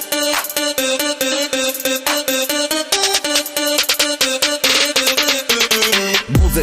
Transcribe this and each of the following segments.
Budzę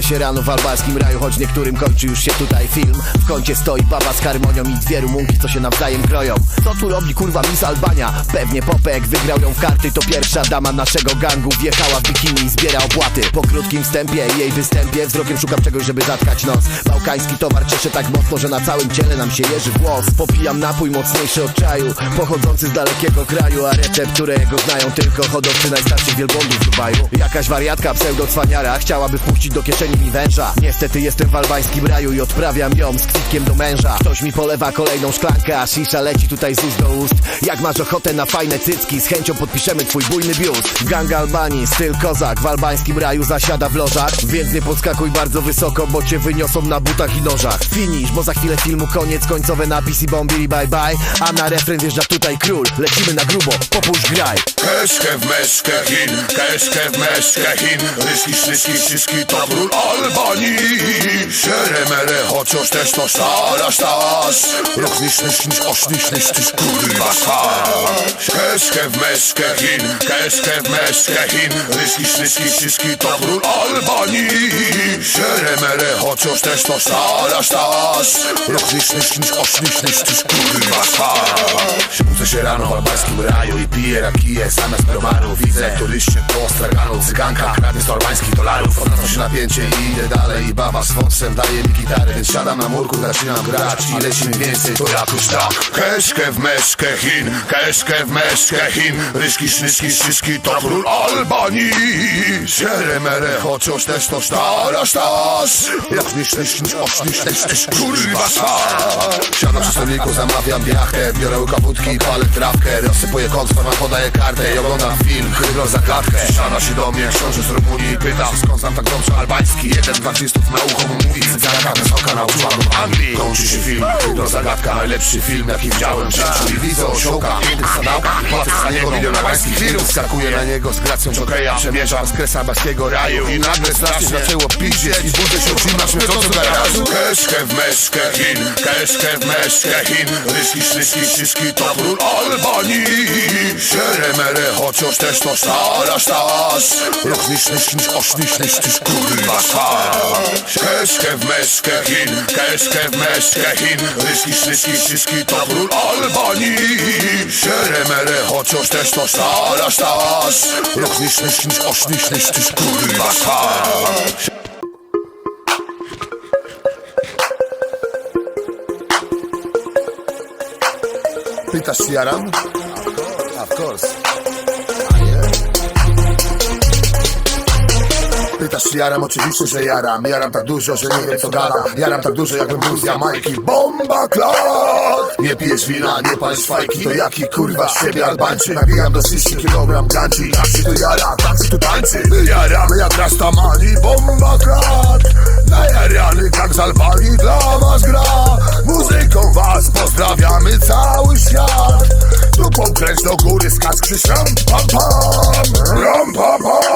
się rano w albańskim raju, choć niektórym kończy już się tutaj film. W kącie stoi baba z harmonią i dwie rumunki, co się nawzajem kroją. Co tu robi kurwa Miss Albania? Pewnie Popek wygrał ją w karty To pierwsza dama naszego gangu wjechała w bikini i zbiera opłaty Po krótkim wstępie i jej występie wzrokiem szukam czegoś, żeby zatkać nos. Bałkański towar cieszy tak mocno, że na całym ciele nam się jeży włos Popijam napój mocniejszy od czaju, pochodzący z dalekiego kraju A recept, którego znają tylko hodowcy najstarszych wielbłądów w Dubaju. Jakaś wariatka pseudo-cwaniara chciałaby wpuścić do kieszeni mi węża. Niestety jestem w albańskim raju i odprawiam ją z kwitkiem do męża. Ktoś mi polewa kolejną szklankę, a shisha leci tutaj z ust do ust. Jak masz ochotę na fajne cycki, z chęcią podpiszemy twój bujny biust. Gang Albanii, styl kozak, w albańskim raju zasiada w lożach. Więc nie podskakuj bardzo wysoko, bo cię wyniosą na butach i nożach. Finish, bo za chwilę filmu koniec, końcowe napisy bombili bye bye. A na refren wjeżdża tutaj król, lecimy na grubo, popuść graj. Keszke w meszke Chin, keszke w szyszki to król Albanii Szeremere, chociaż też to szara sztas Roch niż, niż, oś, niż, niż, kurwa szas Keszke w meszke Chin, keszke w meszke Chin. Ryski, szryski, szyszki to król Albanii Szeremere, chociaż też to szara sztas Roch niż, niż, oś, niż, niż, kurwa szas Budzę się rano w albańskim raju i piję rakije zamiast browaru Widzę turyście po straganu, cyganka kradnie z albańskich dolarów. Odnoszę się napięcie i idę dalej baba z foncem daje mi gitarę Więc siadam na murku, zaczynam grać i leci mi więcej to jakoś tak. Keszkę w meszkę Chin, keszkę w meszkę Chin Ryszki, sznyszki, szyszki to król Albanii. Szeremere, chociaż też to stara sztas Jak niż, niż, oś, niż, niż, niż, kurwa sztas Siadam przy stoliku, zamawiam biachę Biorę kaputki, palę trawkę Rozsypuję konsform, podaję kartę I oglądam film, hydro za klatkę. Siada się do mnie książę z Rumunii pyta Skąd znam tak dobrze albański. Jeden z artystów na ucho mówi Cyganka wysoka nauczyła go Anglii. Kończy się film, hydro zagadka Najlepszy film jaki widziałem w życiu. I widzę osiołka, innych sadałka Patrzę na niego milion albańskich lirów. Skakuję na niego z gracją jokeja Przemierzam z kresa baskiego raju. I nagle strasznie zaczęło piździeć I budzę się oczyma śmierdzącym garażu Keszkę w meszkę Chin, keszkę w meszkę Chin Ryski, szryski, szyszki to król Albanii Szeremere, chociaż też to stara sztas. Roch niż, niż, niż, oś, niż, niż, niż, kurwa szas Keszkę w meszkę Chin, keszkę w meszkę Chin Ryski, szryski, szyszki to król Albanii Szeremere, chociaż też to stara sztas. Roch niż, niż, niż, oś, niż, niż, niż, kurwa szas Pytasz czy jaram? Of course. Pytasz czy jaram? Oczywiście, że jaram Jaram tak dużo, że nie wiem co gada Jaram tak dużo, jakbym był z Jamajki Bomba klat! Nie pijesz wina, nie palisz fajki To jaki kurwa z siebie Albańczyk Nabijam do 30 kilogram ganci Tak się tu jara, tak się tu tańczy My jaramy jak Rastamani Bomba klat! Najarany jak z Albanii dla was gra. Muzyką was pozdrawiamy cały świat. Dupą kręć do góry, skacz krzyż ram pam pam. Ram pam pam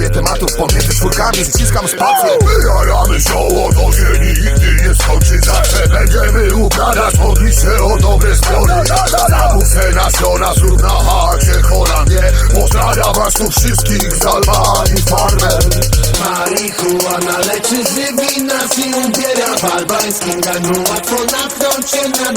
brakuje tematów Pomiędzy czwórkami ściskam spację. Wyjaramy zioło do ziemi Nigdy nie skończy zawsze Będziemy ukradać modlić się o dobre zbiory. Zamówce nasiona zrób na chacie Holandię Pozdrawiam was tu wszystkich z Albanii Farmer Marihuana leczy, żywi nas i ubiera W albańskim gangu łatwo natknąć się na